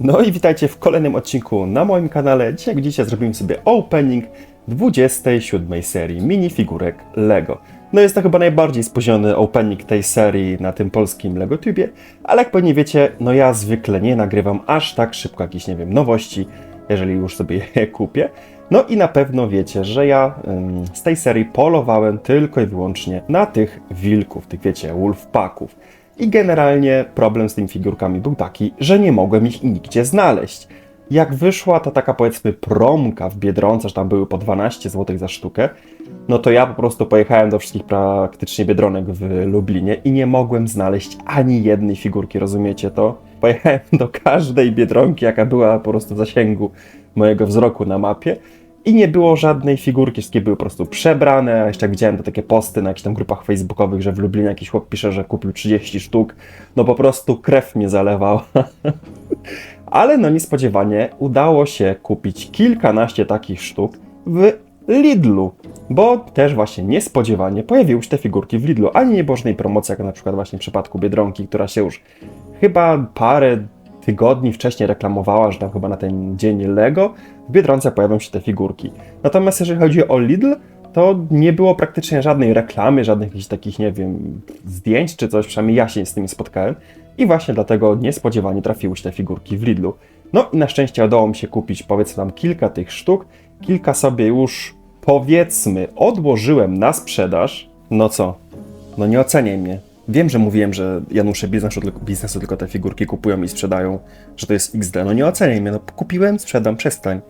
No i witajcie w kolejnym odcinku na moim kanale. Dzisiaj, jak widzicie, zrobimy sobie opening 27 serii minifigurek LEGO. No jest to chyba najbardziej spóźniony opening tej serii na tym polskim LEGOTubie, ale jak pewnie wiecie, no ja zwykle nie nagrywam aż tak szybko jakichś, nie wiem, nowości, jeżeli już sobie je kupię. No i na pewno wiecie, że ja ym, z tej serii polowałem tylko i wyłącznie na tych wilków, tych wiecie, wolfpacków. I generalnie problem z tymi figurkami był taki, że nie mogłem ich nigdzie znaleźć. Jak wyszła ta taka powiedzmy promka w Biedronce, że tam były po 12 zł za sztukę, no to ja po prostu pojechałem do wszystkich praktycznie Biedronek w Lublinie i nie mogłem znaleźć ani jednej figurki, rozumiecie to? Pojechałem do każdej Biedronki, jaka była po prostu w zasięgu mojego wzroku na mapie i nie było żadnej figurki, wszystkie były po prostu przebrane, a jeszcze jak widziałem to takie posty na jakichś tam grupach facebookowych, że w Lublinie jakiś chłop pisze, że kupił 30 sztuk, no po prostu krew mnie zalewała. Ale no niespodziewanie udało się kupić kilkanaście takich sztuk w Lidlu, bo też właśnie niespodziewanie pojawiły się te figurki w Lidlu, ani nie promocji, jak na przykład właśnie w przypadku Biedronki, która się już chyba parę tygodni wcześniej reklamowała, że tam chyba na ten dzień Lego w Biedronce pojawią się te figurki. Natomiast jeżeli chodzi o Lidl, to nie było praktycznie żadnej reklamy, żadnych jakichś takich, nie wiem, zdjęć czy coś, przynajmniej ja się z tymi spotkałem. I właśnie dlatego niespodziewanie trafiły się te figurki w Lidlu. No i na szczęście udało mi się kupić powiedzmy tam kilka tych sztuk, kilka sobie już powiedzmy odłożyłem na sprzedaż. No co? No nie oceniaj mnie. Wiem, że mówiłem, że Janusze biznesu tylko, biznesu tylko te figurki kupują i sprzedają, że to jest XD. No nie oceniaj mnie, no kupiłem, sprzedam, przestań.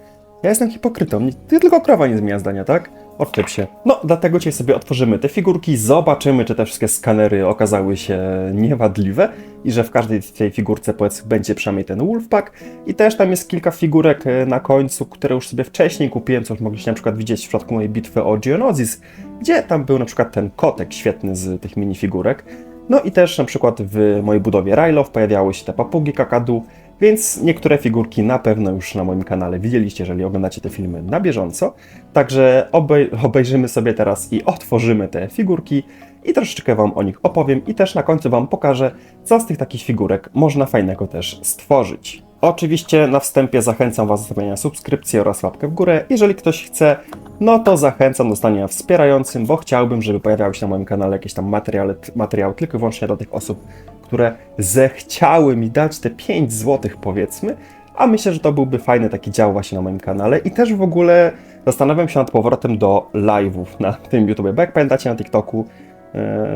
Ja jestem hipokrytą. Ty tylko krowa nie zmienia zdania, tak? Odczep się. No, dlatego dzisiaj sobie otworzymy te figurki, zobaczymy, czy te wszystkie skanery okazały się niewadliwe i że w każdej tej figurce powiedzmy będzie przynajmniej ten Wolfpack. I też tam jest kilka figurek e, na końcu, które już sobie wcześniej kupiłem, co już mogliście na przykład widzieć w przypadku mojej bitwy o Geonosis, gdzie tam był na przykład ten kotek świetny z tych minifigurek. No i też na przykład w mojej budowie Rylow pojawiały się te papugi kakadu, więc niektóre figurki na pewno już na moim kanale widzieliście, jeżeli oglądacie te filmy na bieżąco. Także obej obejrzymy sobie teraz i otworzymy te figurki i troszeczkę Wam o nich opowiem i też na końcu Wam pokażę, co z tych takich figurek można fajnego też stworzyć. Oczywiście na wstępie zachęcam Was do zostawienia subskrypcji oraz łapkę w górę. Jeżeli ktoś chce, no to zachęcam do stania wspierającym, bo chciałbym, żeby pojawiały się na moim kanale jakieś tam materiały, materiały tylko i wyłącznie dla tych osób, które zechciały mi dać te 5 zł powiedzmy, a myślę, że to byłby fajny taki dział właśnie na moim kanale. I też w ogóle zastanawiam się nad powrotem do live'ów na tym YouTube, bo jak pamiętacie na TikToku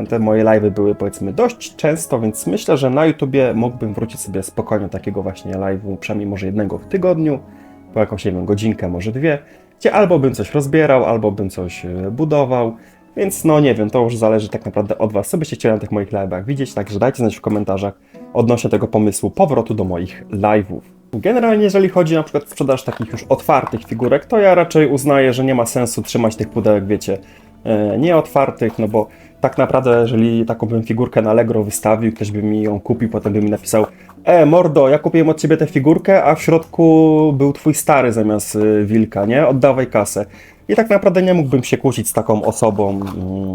te moje live'y były powiedzmy dość często, więc myślę, że na YouTubie mógłbym wrócić sobie spokojnie takiego właśnie live'u, przynajmniej może jednego w tygodniu, po jakąś, nie wiem, godzinkę, może dwie, gdzie albo bym coś rozbierał, albo bym coś e, budował, więc no nie wiem, to już zależy tak naprawdę od Was, co byście chcieli na tych moich live'ach widzieć, także dajcie znać w komentarzach odnośnie tego pomysłu powrotu do moich live'ów. Generalnie, jeżeli chodzi na przykład sprzedaż takich już otwartych figurek, to ja raczej uznaję, że nie ma sensu trzymać tych pudełek, wiecie, e, nieotwartych, no bo tak naprawdę, jeżeli taką bym figurkę na Allegro wystawił, ktoś by mi ją kupił, potem by mi napisał E, mordo, ja kupiłem od ciebie tę figurkę, a w środku był twój stary zamiast y, wilka, nie? Oddawaj kasę. I tak naprawdę nie mógłbym się kłócić z taką osobą mm,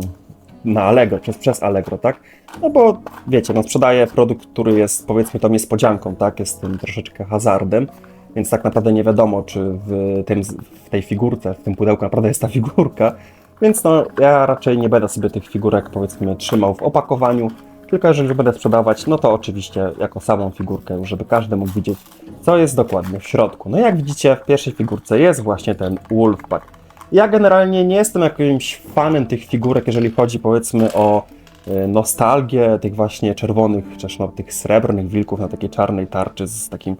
na Allegro, przez, przez Allegro, tak? No bo wiecie, no sprzedaję produkt, który jest powiedzmy tą niespodzianką, tak? Jest tym troszeczkę hazardem, więc tak naprawdę nie wiadomo, czy w, tym, w tej figurce, w tym pudełku naprawdę jest ta figurka. Więc no, ja raczej nie będę sobie tych figurek powiedzmy trzymał w opakowaniu, tylko jeżeli będę sprzedawać, no to oczywiście jako samą figurkę, żeby każdy mógł widzieć, co jest dokładnie w środku. No jak widzicie, w pierwszej figurce jest właśnie ten Wolfpack. Ja generalnie nie jestem jakimś fanem tych figurek, jeżeli chodzi powiedzmy o e, nostalgię tych właśnie czerwonych, czy no, tych srebrnych wilków na takiej czarnej tarczy z takim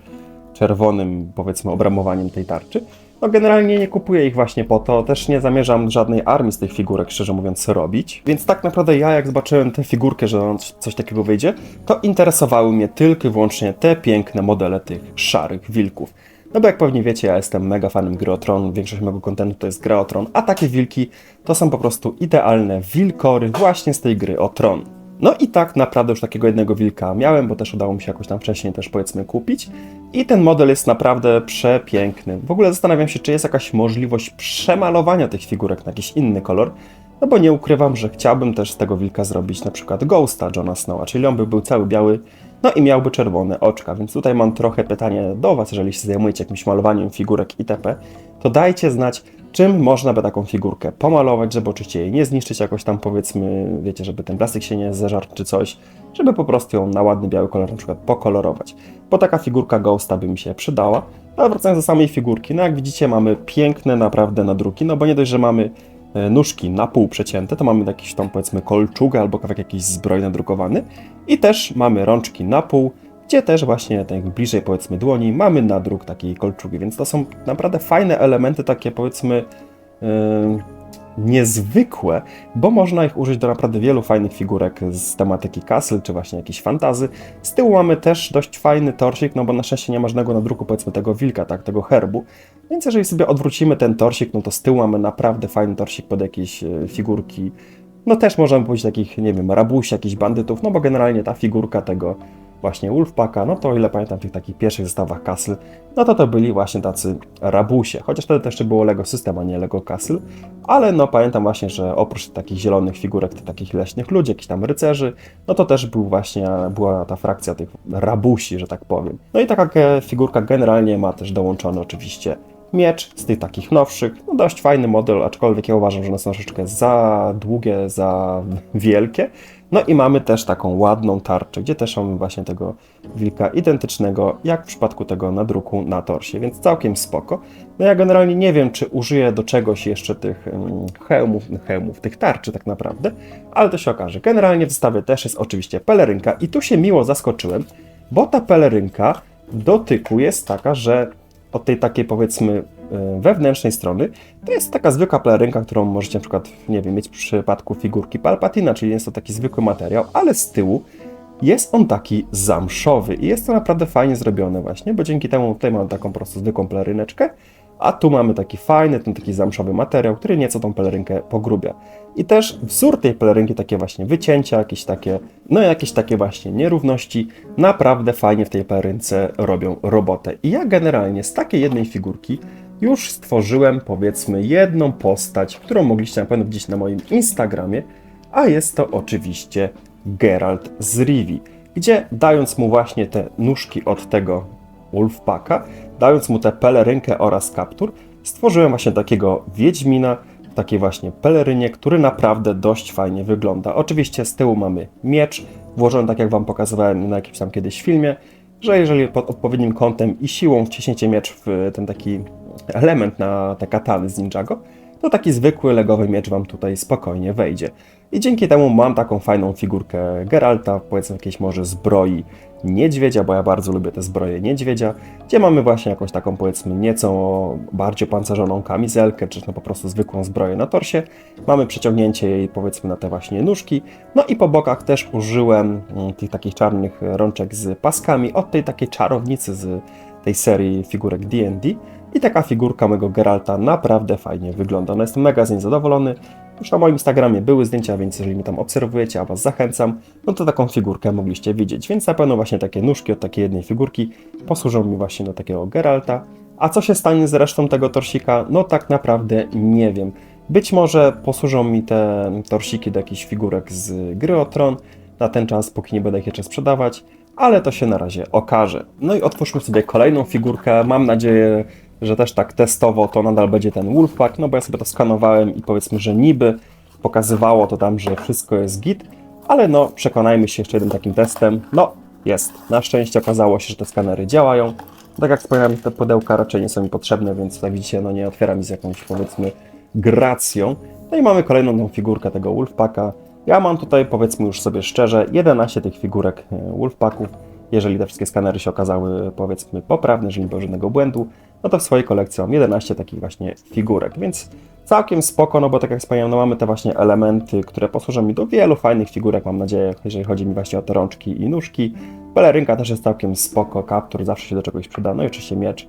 czerwonym, powiedzmy, obramowaniem tej tarczy. No generalnie nie kupuję ich właśnie po to, też nie zamierzam żadnej armii z tych figurek, szczerze mówiąc, robić. Więc tak naprawdę ja, jak zobaczyłem tę figurkę, że coś takiego wyjdzie, to interesowały mnie tylko i wyłącznie te piękne modele tych szarych wilków. No bo jak pewnie wiecie, ja jestem mega fanem gry o Tron, większość mojego kontentu to jest gra o Tron, a takie wilki to są po prostu idealne wilkory właśnie z tej gry o Tron. No i tak naprawdę już takiego jednego wilka miałem, bo też udało mi się jakoś tam wcześniej też powiedzmy kupić. I ten model jest naprawdę przepiękny. W ogóle zastanawiam się, czy jest jakaś możliwość przemalowania tych figurek na jakiś inny kolor. No bo nie ukrywam, że chciałbym też z tego wilka zrobić na przykład Ghosta Johna Snowa, czyli on by był cały biały, no i miałby czerwone oczka, więc tutaj mam trochę pytanie do Was, jeżeli się zajmujecie jakimś malowaniem figurek itp., to dajcie znać, czym można by taką figurkę pomalować, żeby oczywiście jej nie zniszczyć jakoś tam powiedzmy, wiecie, żeby ten plastik się nie zeżarł czy coś, żeby po prostu ją na ładny biały kolor na przykład pokolorować. Bo taka figurka Ghosta by mi się przydała. Ale wracając do samej figurki, no jak widzicie mamy piękne naprawdę nadruki, no bo nie dość, że mamy e, nóżki na pół przecięte, to mamy jakiś tam powiedzmy kolczugę albo kawałek jakiś zbroj nadrukowany i też mamy rączki na pół, gdzie też właśnie tak bliżej powiedzmy dłoni mamy nadruk takiej kolczugi, więc to są naprawdę fajne elementy takie powiedzmy yy, niezwykłe, bo można ich użyć do naprawdę wielu fajnych figurek z tematyki castle, czy właśnie jakiejś fantazy. Z tyłu mamy też dość fajny torsik, no bo na szczęście nie ma żadnego nadruku powiedzmy tego wilka, tak, tego herbu, więc jeżeli sobie odwrócimy ten torsik, no to z tyłu mamy naprawdę fajny torsik pod jakieś e, figurki, no też możemy powiedzieć takich, nie wiem, rabusi, jakichś bandytów, no bo generalnie ta figurka tego właśnie Wolfpacka, no to o ile pamiętam w tych takich pierwszych zestawach Castle, no to to byli właśnie tacy rabusie, chociaż wtedy też jeszcze było Lego System, a nie Lego Castle, ale no pamiętam właśnie, że oprócz takich zielonych figurek, to takich leśnych ludzi, jakichś tam rycerzy, no to też był właśnie, była ta frakcja tych rabusi, że tak powiem. No i taka figurka generalnie ma też dołączony oczywiście miecz z tych takich nowszych. No dość fajny model, aczkolwiek ja uważam, że one są troszeczkę za długie, za wielkie. No i mamy też taką ładną tarczę, gdzie też mamy właśnie tego wilka identycznego, jak w przypadku tego nadruku na torsie, więc całkiem spoko. No ja generalnie nie wiem, czy użyję do czegoś jeszcze tych hełmów, hełmów, tych tarczy tak naprawdę, ale to się okaże. Generalnie w zestawie też jest oczywiście pelerynka i tu się miło zaskoczyłem, bo ta pelerynka dotyku jest taka, że od tej takiej powiedzmy wewnętrznej strony, to jest taka zwykła pelerynka, którą możecie na przykład, nie wiem, mieć w przypadku figurki Palpatina, czyli jest to taki zwykły materiał, ale z tyłu jest on taki zamszowy i jest to naprawdę fajnie zrobione właśnie, bo dzięki temu tutaj mam taką po prostu zwykłą peleryneczkę, a tu mamy taki fajny, ten taki zamszowy materiał, który nieco tą pelerynkę pogrubia. I też wzór tej pelerynki, takie właśnie wycięcia, jakieś takie, no jakieś takie właśnie nierówności, naprawdę fajnie w tej pelerynce robią robotę. I ja generalnie z takiej jednej figurki już stworzyłem powiedzmy jedną postać, którą mogliście na pewno widzieć na moim Instagramie, a jest to oczywiście Geralt z Rivi, gdzie dając mu właśnie te nóżki od tego Wolfpacka, dając mu tę pelerynkę oraz kaptur, stworzyłem właśnie takiego Wiedźmina, takiej właśnie pelerynie, który naprawdę dość fajnie wygląda. Oczywiście z tyłu mamy miecz, włożony tak jak Wam pokazywałem na jakimś tam kiedyś filmie, że jeżeli pod odpowiednim kątem i siłą wciśniecie miecz w ten taki element na te katany z Ninjago, to taki zwykły legowy miecz Wam tutaj spokojnie wejdzie. I dzięki temu mam taką fajną figurkę Geralta, powiedzmy jakiejś może zbroi niedźwiedzia, bo ja bardzo lubię te zbroje niedźwiedzia, gdzie mamy właśnie jakąś taką powiedzmy nieco bardziej pancerzoną kamizelkę, czy no po prostu zwykłą zbroję na torsie. Mamy przeciągnięcie jej powiedzmy na te właśnie nóżki. No i po bokach też użyłem mm, tych takich czarnych rączek z paskami od tej takiej czarownicy z tej serii figurek D&D. I taka figurka mego Geralta naprawdę fajnie wygląda. No jestem mega z niej zadowolony. Już na moim Instagramie były zdjęcia, więc jeżeli mnie tam obserwujecie, a Was zachęcam, no to taką figurkę mogliście widzieć. Więc na pewno właśnie takie nóżki od takiej jednej figurki posłużą mi właśnie do takiego Geralta. A co się stanie z resztą tego torsika? No tak naprawdę nie wiem. Być może posłużą mi te torsiki do jakichś figurek z gry o Tron, na ten czas, póki nie będę ich jeszcze sprzedawać, ale to się na razie okaże. No i otwórzmy sobie kolejną figurkę. Mam nadzieję, że też tak testowo to nadal będzie ten Wolfpack, no bo ja sobie to skanowałem i powiedzmy, że niby pokazywało to tam, że wszystko jest git, ale no przekonajmy się jeszcze jednym takim testem. No, jest. Na szczęście okazało się, że te skanery działają. Tak jak wspomniałem, te pudełka raczej nie są mi potrzebne, więc tutaj widzicie, no nie otwiera mi z jakąś powiedzmy gracją. No i mamy kolejną tą figurkę tego Wolfpacka. Ja mam tutaj, powiedzmy już sobie szczerze, 11 tych figurek e, Wolfpacków. Jeżeli te wszystkie skanery się okazały, powiedzmy, poprawne, że nie było żadnego błędu, no to w swojej kolekcji mam 11 takich właśnie figurek, więc całkiem spoko, no bo tak jak wspomniałem, no mamy te właśnie elementy, które posłużą mi do wielu fajnych figurek, mam nadzieję, jeżeli chodzi mi właśnie o te rączki i nóżki. Pelerynka też jest całkiem spoko, kaptur zawsze się do czegoś przyda, no i oczywiście miecz.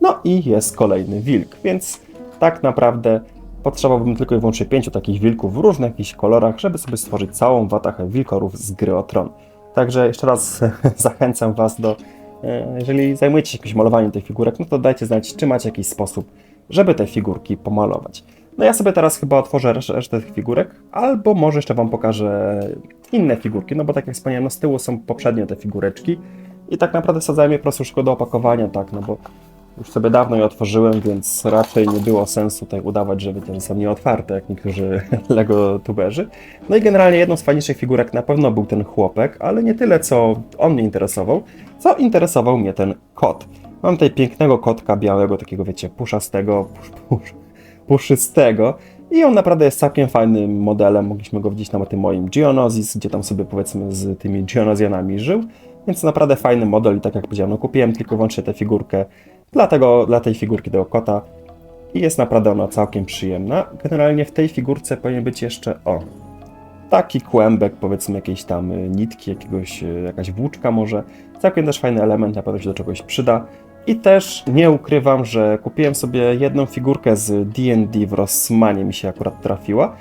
No i jest kolejny wilk, więc tak naprawdę potrzebowałbym tylko i wyłącznie pięciu takich wilków w różnych jakichś kolorach, żeby sobie stworzyć całą watachę wilkorów z gry o Tron. Także jeszcze raz zachęcam Was do E, jeżeli zajmujecie się jakimś malowaniem tych figurek, no to dajcie znać, czy macie jakiś sposób, żeby te figurki pomalować. No ja sobie teraz chyba otworzę resz- resztę tych figurek, albo może jeszcze Wam pokażę inne figurki, no bo tak jak wspomniałem, no z tyłu są poprzednie te figureczki i tak naprawdę sadzałem je po prostu do opakowania, tak, no bo już sobie dawno je otworzyłem, więc raczej nie było sensu tutaj udawać, że że są nieotwarte, jak niektórzy Lego tuberzy. No i generalnie jedną z fajniejszych figurek na pewno był ten chłopek, ale nie tyle, co on mnie interesował, co interesował mnie ten kot. Mam tutaj pięknego kotka białego, takiego wiecie, puszastego, pusz, pusz, puszystego i on naprawdę jest całkiem fajnym modelem. Mogliśmy go widzieć na tym moim Geonosis, gdzie tam sobie powiedzmy z tymi Geonosianami żył. Więc naprawdę fajny model i tak jak powiedziałem, no kupiłem tylko wyłącznie tę figurkę dla, tego, dla tej figurki tego kota i jest naprawdę ona całkiem przyjemna. Generalnie w tej figurce powinien być jeszcze, o, taki kłębek, powiedzmy jakiejś tam y, nitki, jakiegoś, y, jakaś włóczka może. Całkiem też fajny element, na pewno się do czegoś przyda. I też nie ukrywam, że kupiłem sobie jedną figurkę z D&D w Rossmanie, mi się akurat trafiła.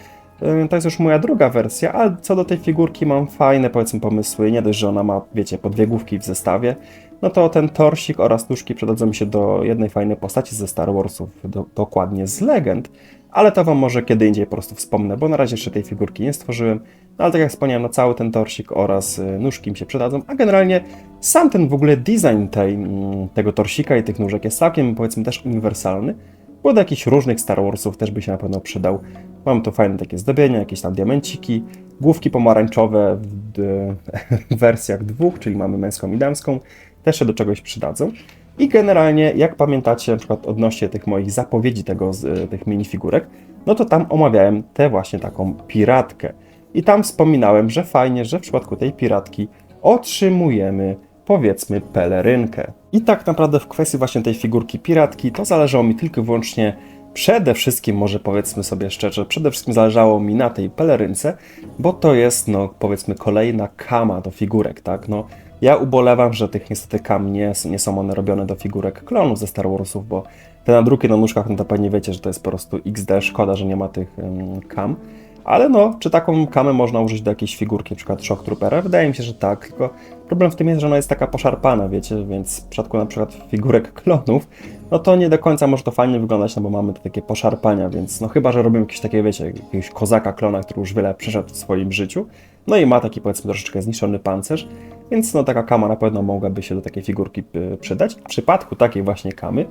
Y, To jest już moja druga wersja, ale co do tej figurki mam fajne, powiedzmy, pomysły. Nie dość, że ona ma, wiecie, po dwie główki w zestawie, no to ten torsik oraz nóżki przydadzą mi się do jednej fajnej postaci ze Star Warsów, do, dokładnie z Legend, ale to wam może kiedy indziej po prostu wspomnę, bo na razie jeszcze tej figurki nie stworzyłem, no ale tak jak wspomniałem, no cały ten torsik oraz y, nóżki mi się przydadzą, a generalnie sam ten w ogóle design tej, mm, tego torsika i tych nóżek jest całkiem, powiedzmy, też uniwersalny, bo do jakichś różnych Star Warsów też by się na pewno przydał. Mam tu fajne takie zdobienia, jakieś tam diamenciki, główki pomarańczowe w, w wersjach dwóch, czyli mamy męską i damską, też się do czegoś przydadzą. I generalnie, jak pamiętacie, na przykład odnośnie tych moich zapowiedzi tego, z, y, tych minifigurek, no to tam omawiałem tę właśnie taką piratkę. I tam wspominałem, że fajnie, że w przypadku tej piratki otrzymujemy powiedzmy pelerynkę. I tak naprawdę w kwestii właśnie tej figurki piratki to zależało mi tylko i wyłącznie przede wszystkim, może powiedzmy sobie szczerze, przede wszystkim zależało mi na tej pelerynce, bo to jest, no powiedzmy, kolejna kama do figurek, tak? No, ja ubolewam, że tych niestety kam nie, są one robione do figurek klonów ze Star Warsów, bo te nadruki na nóżkach, no to pewnie wiecie, że to jest po prostu XD, szkoda, że nie ma tych ym, kam. Ale no, czy taką kamę można użyć do jakiejś figurki, np. Shock Troopera? Wydaje mi się, że tak, tylko problem w tym jest, że ona jest taka poszarpana, wiecie, więc w przypadku przykład figurek klonów, no to nie do końca może to fajnie wyglądać, no bo mamy te takie poszarpania, więc no chyba, że robimy jakieś takie, wiecie, jakiegoś kozaka klona, który już wiele przeszedł w swoim życiu, no i ma taki powiedzmy troszeczkę zniszczony pancerz, więc no taka kama na pewno mogłaby się do takiej figurki y, przydać. W przypadku takiej właśnie kamy,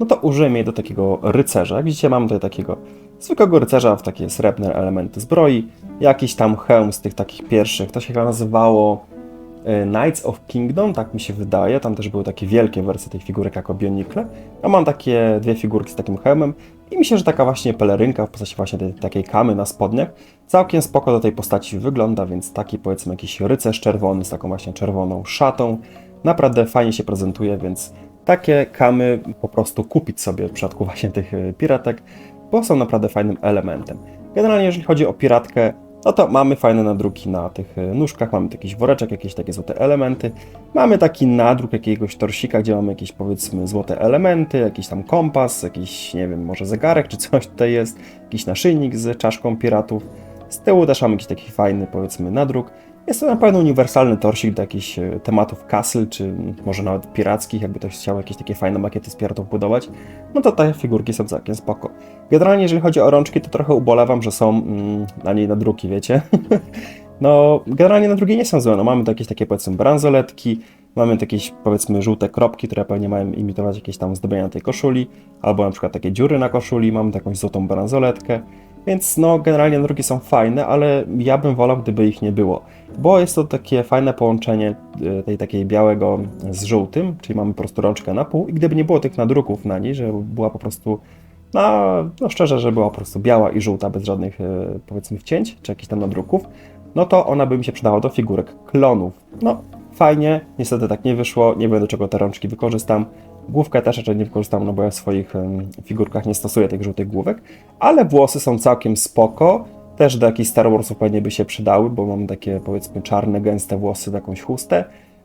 no to użyjemy jej do takiego rycerza. Jak widzicie, mamy tutaj takiego zwykłego rycerza w takie srebrne elementy zbroi, jakiś tam hełm z tych takich pierwszych, to się chyba nazywało e, Knights of Kingdom, tak mi się wydaje, tam też były takie wielkie wersje tych figurek jako Bionikle, a mam takie dwie figurki z takim hełmem. I myślę, że taka właśnie pelerynka w postaci właśnie tej, takiej kamy na spodniach całkiem spoko do tej postaci wygląda, więc taki powiedzmy jakiś rycerz czerwony z taką właśnie czerwoną szatą, naprawdę fajnie się prezentuje, więc takie kamy po prostu kupić sobie w przypadku właśnie tych e, piratek, bo są naprawdę fajnym elementem. Generalnie jeżeli chodzi o piratkę, no to mamy fajne nadruki na tych e, nóżkach, mamy jakiś woreczek, jakieś takie złote elementy, mamy taki nadruk jakiegoś torsika, gdzie mamy jakieś powiedzmy złote elementy, jakiś tam kompas, jakiś nie wiem, może zegarek czy coś tutaj jest, jakiś naszyjnik z czaszką piratów. Z tyłu też mamy jakiś taki fajny powiedzmy nadruk. Jest to na pewno uniwersalny torsik do jakichś e, tematów castle, czy może nawet pirackich, jakby ktoś chciał jakieś takie fajne makiety z piratów budować, no to te figurki są całkiem spoko. Generalnie jeżeli chodzi o rączki, to trochę ubolewam, że są mm, na niej nadruki, wiecie. no, generalnie nadruki nie są złe, no mamy tu jakieś takie powiedzmy bransoletki, mamy tu jakieś powiedzmy żółte kropki, które pewnie mają imitować jakieś tam zdobienia tej koszuli, albo na przykład takie dziury na koszuli, mamy taką złotą bransoletkę, więc no, generalnie nadruki są fajne, ale ja bym wolał, gdyby ich nie było. Bo jest to takie fajne połączenie e, tej takiej białego z żółtym, czyli mamy po prostu rączkę na pół i gdyby nie było tych nadruków na niej, że była po prostu, no, no szczerze, że była po prostu biała i żółta, bez żadnych e, powiedzmy wcięć, czy jakichś tam nadruków, no to ona by mi się przydała do figurek klonów. No, fajnie, niestety tak nie wyszło, nie wiem do czego te rączki wykorzystam. Główkę też raczej nie wykorzystam, no bo ja w swoich figurkach nie stosuję tych żółtych główek, ale włosy są całkiem spoko. Też do jakichś Star Warsów pewnie by się przydały, bo mam takie powiedzmy czarne, gęste włosy jakąś chustę,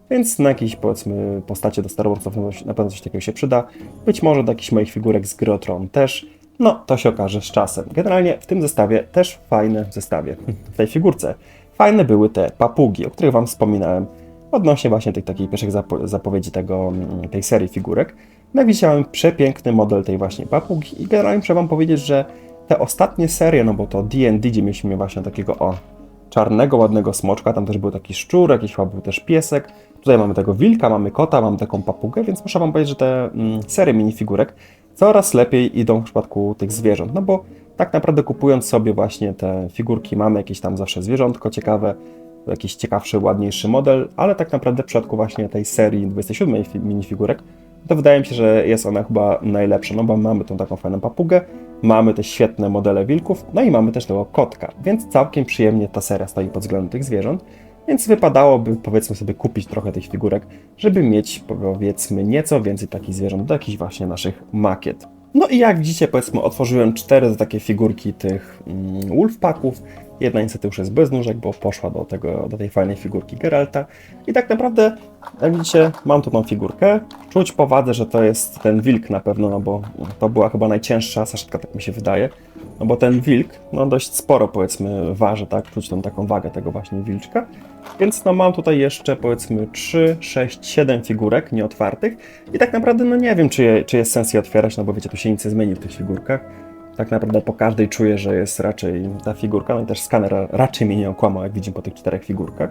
więc na jakieś powiedzmy postacie do Star Warsów na pewno coś takiego się przyda. Być może do jakichś moich figurek z gry o Tron też. No, to się okaże z czasem. Generalnie w tym zestawie, też fajne w zestawie, w tej figurce, fajne były te papugi, o których Wam wspominałem odnośnie właśnie tych takich pierwszych zapo- zapowiedzi tego, mm, tej serii figurek. No widziałem przepiękny model tej właśnie papugi i generalnie muszę Wam powiedzieć, że te ostatnie serie, no bo to D&D, gdzie mieliśmy właśnie takiego o czarnego, ładnego smoczka, tam też był taki szczur, jakiś chyba był też piesek. Tutaj mamy tego wilka, mamy kota, mamy taką papugę, więc muszę wam powiedzieć, że te mm, serie minifigurek coraz lepiej idą w przypadku tych zwierząt, no bo tak naprawdę kupując sobie właśnie te figurki, mamy jakieś tam zawsze zwierzątko ciekawe, jakiś ciekawszy, ładniejszy model, ale tak naprawdę w przypadku właśnie tej serii 27 fi- minifigurek, to wydaje mi się, że jest ona chyba najlepsza, no bo mamy tą taką fajną papugę, mamy te świetne modele wilków, no i mamy też tego kotka, więc całkiem przyjemnie ta seria stoi pod względem tych zwierząt, więc wypadałoby powiedzmy sobie kupić trochę tych figurek, żeby mieć powiedzmy nieco więcej takich zwierząt do jakichś właśnie naszych makiet. No i jak widzicie, powiedzmy, otworzyłem cztery takie figurki tych mm. Jedna niestety już jest bez nóżek, bo poszła do, tego, do tej fajnej figurki Geralta. I tak naprawdę, jak widzicie, mam tu tą figurkę. Czuć po wadze, że to jest ten wilk na pewno, no bo to była chyba najcięższa saszetka, tak mi się wydaje. No bo ten wilk, no dość sporo powiedzmy waży, tak? Czuć tą taką wagę tego właśnie wilczka. Więc no mam tutaj jeszcze powiedzmy 3, 6, 7 figurek nieotwartych i tak naprawdę no nie wiem, czy, je, czy jest sens je otwierać, no bo wiecie, tu się nic nie zmieni w tych figurkach. Tak naprawdę po każdej czuję, że jest raczej ta figurka, no i też skaner raczej mnie nie okłamał, jak widzimy po tych czterech figurkach.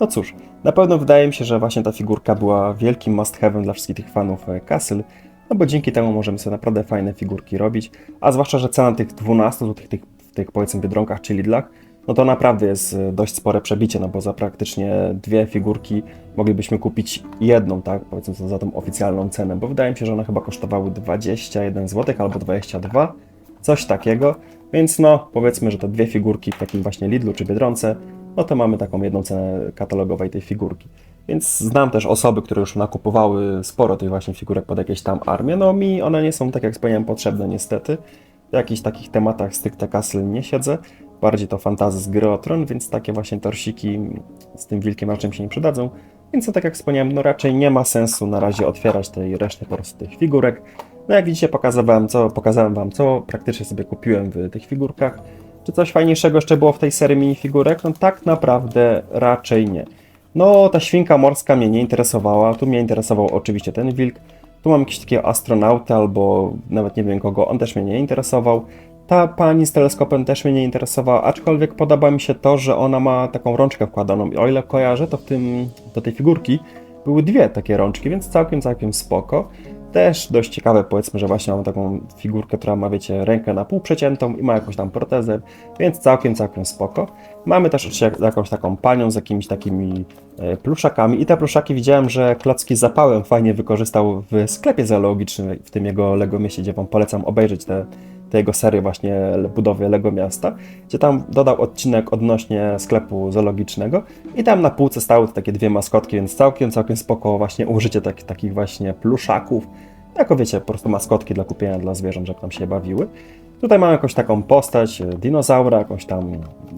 No cóż, na pewno wydaje mi się, że właśnie ta figurka była wielkim must-have'em dla wszystkich tych fanów e, Castle, no bo dzięki temu możemy sobie naprawdę fajne figurki robić, a zwłaszcza, że cena tych 12 zł tych, w tych powiedzmy Biedronkach czy Lidlach, no to naprawdę jest e, dość spore przebicie, no bo za praktycznie dwie figurki moglibyśmy kupić jedną, tak, powiedzmy za tą oficjalną cenę, bo wydaje mi się, że one chyba kosztowały 21 zł albo 22, coś takiego, więc no powiedzmy, że te dwie figurki w takim właśnie Lidlu czy Biedronce, no to mamy taką jedną cenę katalogowej tej figurki. Więc znam też osoby, które już nakupowały sporo tych właśnie figurek pod jakieś tam armie. No mi one nie są, tak jak wspomniałem, potrzebne niestety. W jakichś takich tematach tych Castle nie siedzę. Bardziej to fantazy z gry Tron, więc takie właśnie torsiki z tym wilkiem raczej się nie przydadzą. Więc no, tak jak wspomniałem, no raczej nie ma sensu na razie otwierać tej reszty po prostu tych figurek. No jak widzicie, pokazałem, co, pokazałem wam, co praktycznie sobie kupiłem w tych figurkach. Czy coś fajniejszego jeszcze było w tej serii minifigurek? No tak naprawdę raczej nie. No, ta świnka morska mnie nie interesowała. Tu mnie interesował oczywiście ten wilk. Tu mam jakieś takiego astronauta albo nawet nie wiem kogo, on też mnie nie interesował. Ta pani z teleskopem też mnie nie interesowała, aczkolwiek podoba mi się to, że ona ma taką rączkę wkładaną. I o ile kojarzę, to w tym, do tej figurki były dwie takie rączki, więc całkiem, całkiem spoko. Też dość ciekawe, powiedzmy, że właśnie mam taką figurkę, która ma, wiecie, rękę na pół przeciętą i ma jakąś tam protezę, więc całkiem, całkiem spoko. Mamy też oczywiście jakąś taką panią z jakimiś takimi e, pluszakami i te pluszaki widziałem, że Klocki z zapałem fajnie wykorzystał w sklepie zoologicznym, w tym jego Lego mieście, gdzie wam polecam obejrzeć te, te jego serię właśnie budowy Lego Miasta, gdzie tam dodał odcinek odnośnie sklepu zoologicznego i tam na półce stały takie dwie maskotki, więc całkiem, całkiem spoko właśnie użycie tak, takich właśnie pluszaków, jako wiecie, po prostu maskotki dla kupienia dla zwierząt, żeby tam się bawiły. Tutaj mamy jakąś taką postać, e, dinozaura, jakąś tam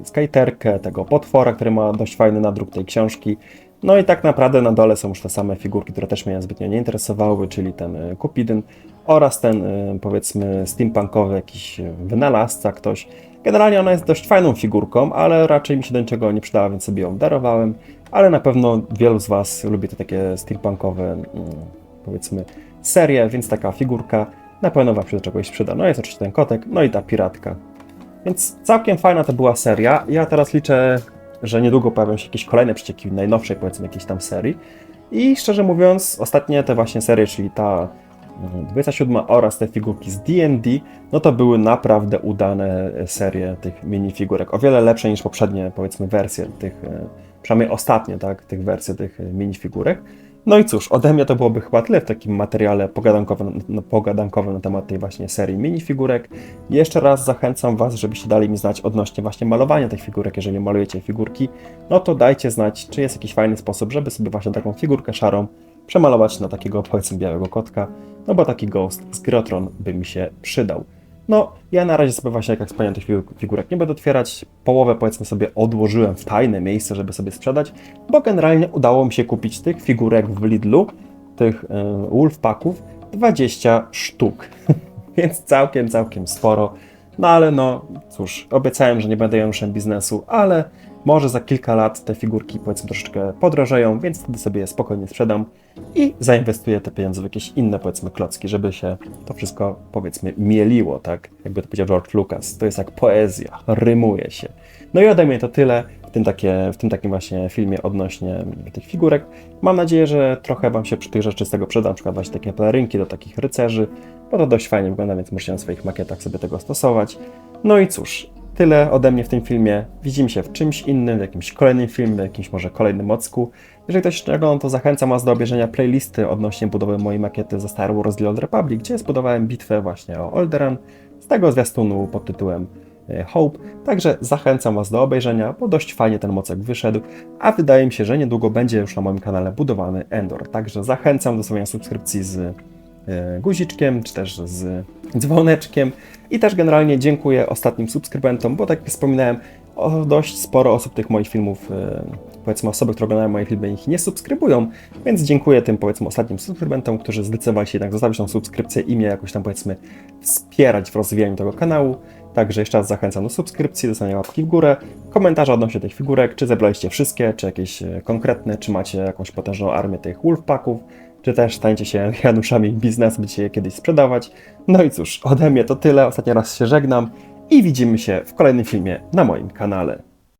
skajterkę, tego potwora, który ma dość fajny nadruk tej książki. No i tak naprawdę na dole są już te same figurki, które też mnie zbytnio nie interesowały, czyli ten e, Cupidyn oraz ten e, powiedzmy steampunkowy jakiś wynalazca, ktoś. Generalnie ona jest dość fajną figurką, ale raczej mi się do niczego nie przydała, więc sobie ją darowałem. Ale na pewno wielu z Was lubi te takie steampunkowe, mm, powiedzmy, serie, więc taka figurka na pewno Wam się do czegoś przyda. No jest oczywiście ten kotek, no i ta piratka. Więc całkiem fajna to była seria. Ja teraz liczę, że niedługo pojawią się jakieś kolejne przecieki najnowszej, powiedzmy, jakiejś tam serii. I szczerze mówiąc, ostatnie te właśnie serie, czyli ta 27 oraz te figurki z D&D, no to były naprawdę udane serie tych minifigurek. O wiele lepsze niż poprzednie, powiedzmy, wersje tych, e, przynajmniej ostatnie, tak, tych wersji tych e, minifigurek. No i cóż, ode mnie to byłoby chyba tyle w takim materiale pogadankowym, no, pogadankowym na temat tej właśnie serii minifigurek. Jeszcze raz zachęcam Was, żebyście dali mi znać odnośnie właśnie malowania tych figurek. Jeżeli malujecie figurki, no to dajcie znać, czy jest jakiś fajny sposób, żeby sobie właśnie taką figurkę szarą przemalować na takiego powiedzmy białego kotka, no bo taki ghost z Grotron by mi się przydał. No, ja na razie sobie właśnie, jak wspomniałem, tych figu- figurek nie będę otwierać. Połowę, powiedzmy sobie, odłożyłem w tajne miejsce, żeby sobie sprzedać, bo generalnie udało mi się kupić tych figurek w Lidlu, tych e, Wolfpacków, 20 sztuk. Więc całkiem, całkiem sporo. No ale no, cóż, obiecałem, że nie będę jąszem biznesu, ale Może za kilka lat te figurki powiedzmy troszeczkę podrożeją, więc wtedy sobie je spokojnie sprzedam i zainwestuję te pieniądze w jakieś inne powiedzmy klocki, żeby się to wszystko powiedzmy mieliło, tak? Jakby to powiedział George Lucas. To jest jak poezja, rymuje się. No i ode mnie to tyle w tym, takie, w tym takim właśnie filmie odnośnie tych figurek. Mam nadzieję, że trochę Wam się przy tych rzeczy z tego przyda, na przykład właśnie takie pelerynki do takich rycerzy, bo to dość fajnie wygląda, więc możecie na swoich makietach sobie tego stosować. No i cóż, tyle ode mnie w tym filmie. Widzimy się w czymś innym, w jakimś kolejnym filmie, w jakimś może kolejnym ocku. Jeżeli ktoś nie to zachęcam Was do obejrzenia playlisty odnośnie budowy mojej makiety ze Star Wars The Old Republic, gdzie zbudowałem bitwę właśnie o Alderaan z tego zwiastunu pod tytułem e, Hope. Także zachęcam Was do obejrzenia, bo dość fajnie ten mocek wyszedł, a wydaje mi się, że niedługo będzie już na moim kanale budowany Endor. Także zachęcam do zrobienia subskrypcji z guziczkiem, czy też z dzwoneczkiem. I też generalnie dziękuję ostatnim subskrybentom, bo tak jak wspominałem, o, dość sporo osób tych moich filmów, e, powiedzmy osoby, które oglądają moje filmy, ich nie subskrybują, więc dziękuję tym powiedzmy ostatnim subskrybentom, którzy zdecydowali się jednak zostawić tą subskrypcję i mnie jakoś tam powiedzmy wspierać w rozwijaniu tego kanału. Także jeszcze raz zachęcam do subskrypcji, dostania łapki w górę, komentarza odnośnie tych figurek, czy zebraliście wszystkie, czy jakieś e, konkretne, czy macie jakąś potężną armię tych Wolfpacków, czy też stańcie się Januszami biznes, będziecie je kiedyś sprzedawać. No i cóż, ode mnie to tyle, ostatni raz się żegnam i widzimy się w kolejnym filmie na moim kanale.